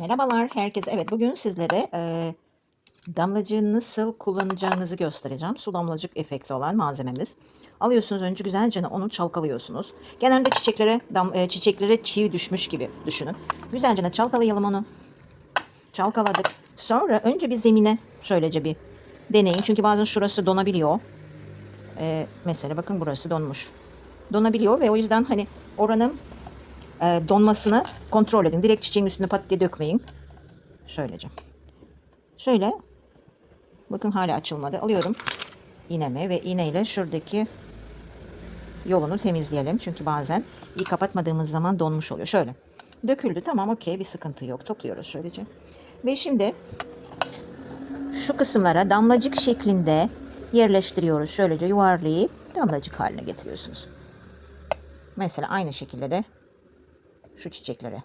Merhabalar herkese. Evet bugün sizlere e, damlacığı nasıl kullanacağınızı göstereceğim. Su damlacık efekti olan malzememiz. Alıyorsunuz önce güzelce onu çalkalıyorsunuz. Genelde çiçeklere dam, e, çiçeklere çiğ düşmüş gibi düşünün. Güzelce çalkalayalım onu. Çalkaladık. Sonra önce bir zemine şöylece bir deneyin. Çünkü bazen şurası donabiliyor. E, mesela bakın burası donmuş. Donabiliyor ve o yüzden hani oranın e, donmasını kontrol edin. Direkt çiçeğin üstüne pat diye dökmeyin. Şöylece. Şöyle. Bakın hala açılmadı. Alıyorum iğnemi ve iğneyle şuradaki yolunu temizleyelim. Çünkü bazen iyi kapatmadığımız zaman donmuş oluyor. Şöyle. Döküldü. Tamam okey bir sıkıntı yok. Topluyoruz şöylece. Ve şimdi şu kısımlara damlacık şeklinde yerleştiriyoruz. Şöylece yuvarlayıp damlacık haline getiriyorsunuz. Mesela aynı şekilde de şu çiçeklere.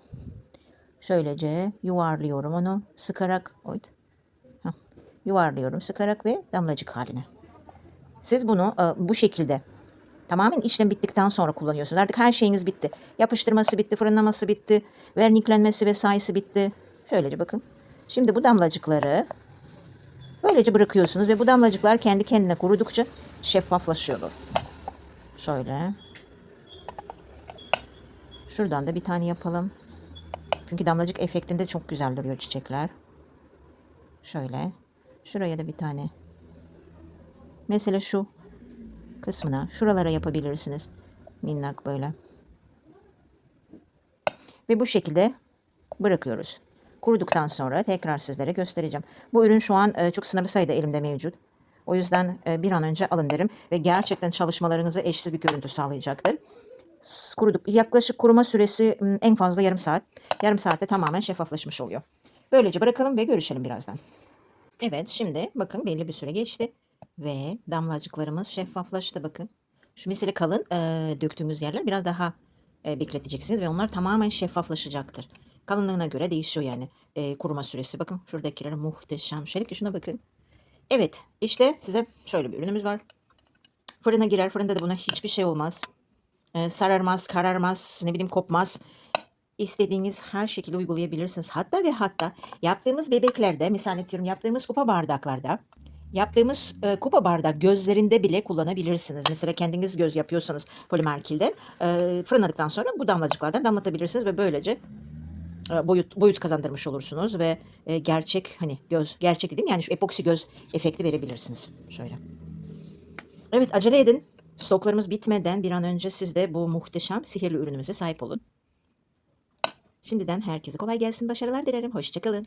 Şöylece yuvarlıyorum onu sıkarak. Oy. Hah, Yuvarlıyorum sıkarak ve damlacık haline. Siz bunu e, bu şekilde tamamen işlem bittikten sonra kullanıyorsunuz. Artık her şeyiniz bitti. Yapıştırması bitti, fırınlaması bitti, verniklenmesi vesairesi bitti. Şöylece bakın. Şimdi bu damlacıkları böylece bırakıyorsunuz ve bu damlacıklar kendi kendine kurudukça şeffaflaşıyorlar. Şöyle. Şuradan da bir tane yapalım. Çünkü damlacık efektinde çok güzel duruyor çiçekler. Şöyle. Şuraya da bir tane. Mesela şu kısmına, şuralara yapabilirsiniz. Minnak böyle. Ve bu şekilde bırakıyoruz. Kuruduktan sonra tekrar sizlere göstereceğim. Bu ürün şu an e, çok sınırlı sayıda elimde mevcut. O yüzden e, bir an önce alın derim ve gerçekten çalışmalarınızı eşsiz bir görüntü sağlayacaktır kuruduk. Yaklaşık kuruma süresi en fazla yarım saat. Yarım saatte tamamen şeffaflaşmış oluyor. Böylece bırakalım ve görüşelim birazdan. Evet şimdi bakın belli bir süre geçti. Ve damlacıklarımız şeffaflaştı bakın. Şu mesela kalın e, döktüğümüz yerler biraz daha e, bekleteceksiniz ve onlar tamamen şeffaflaşacaktır. Kalınlığına göre değişiyor yani e, kuruma süresi. Bakın şuradakiler muhteşem. Şöyle ki şuna bakın. Evet işte size şöyle bir ürünümüz var. Fırına girer. Fırında da buna hiçbir şey olmaz. Ee, sararmaz, kararmaz, ne bileyim kopmaz. İstediğiniz her şekilde uygulayabilirsiniz. Hatta ve hatta yaptığımız bebeklerde, misal atıyorum yaptığımız kupa bardaklarda, yaptığımız e, kupa bardak gözlerinde bile kullanabilirsiniz. Mesela kendiniz göz yapıyorsanız polimer kilden e, fırınladıktan sonra bu damlacıklardan damlatabilirsiniz ve böylece e, boyut boyut kazandırmış olursunuz ve e, gerçek hani göz gerçek dedim yani şu epoksi göz efekti verebilirsiniz. Şöyle. Evet acele edin. Stoklarımız bitmeden bir an önce siz de bu muhteşem sihirli ürünümüze sahip olun. Şimdiden herkese kolay gelsin, başarılar dilerim. Hoşçakalın.